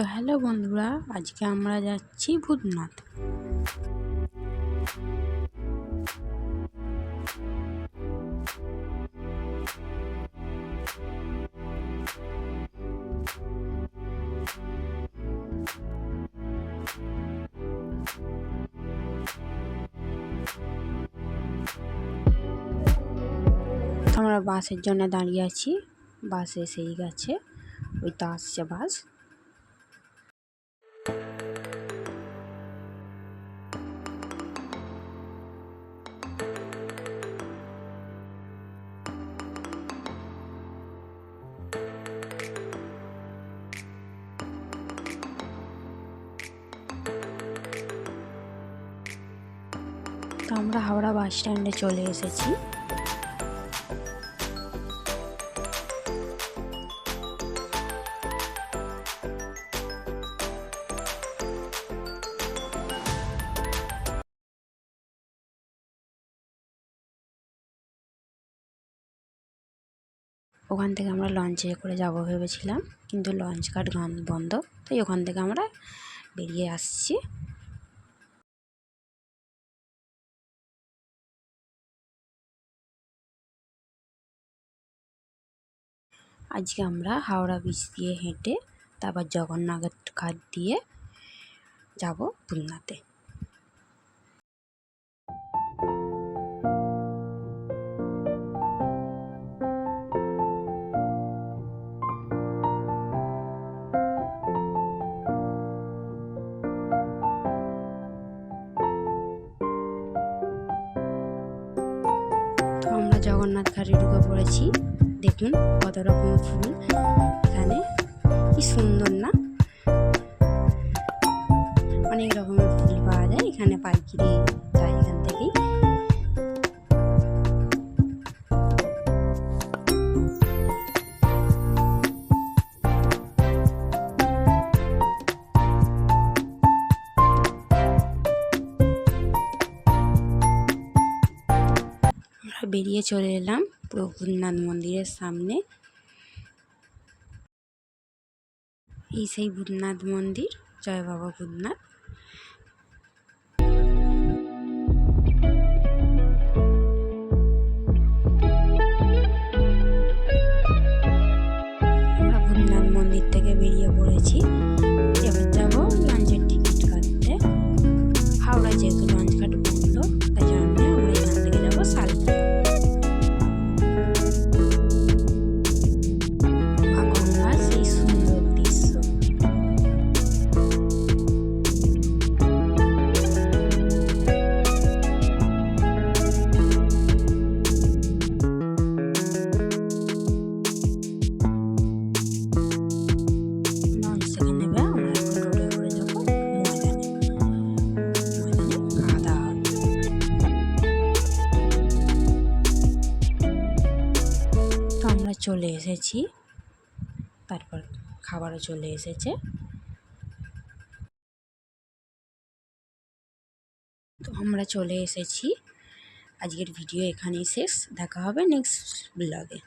তো হ্যালো বন্ধুরা, আজকে আমরা যাচ্ছি ভূতনাথ। আমরা বাসের জন্য দাঁড়িয়ে আছি, বাস এসেই গেছে, ওই তো আসছে বাস। তো আমরা হাওড়া বাস স্ট্যান্ডে চলে এসেছি। ওখান থেকে আমরা লঞ্চে করে যাব ভেবেছিলাম, কিন্তু লঞ্চ ঘাট গান বন্ধ, তাই ওখান থেকে আমরা বেরিয়ে আসছি। আজকে আমরা হাওড়া ব্রিজ দিয়ে হেঁটে তারপর জগন্নাথ ঘাট দিয়ে যাব পুরীনাথে জগন্নাথ ঘাটে ঢুকে পড়েছি। দেখুন কত রকম ফুল। এখানে কি সুন্দর না? অনেক রকমের ফুল পাওয়া যায়। এখানে পাইকিরি যায় বেরিয়ে চলে এলাম প্রভুনাথ মন্দিরের সামনে। এই সেই ভূতনাথ মন্দির। জয় বাবা ভূতনাথ। চলে এসেছি। তারপর খাবারও চলে এসেছে। তো আমরা চলে এসেছি। আজকের ভিডিও এখানেই শেষ। দেখা হবে নেক্সট ব্লগে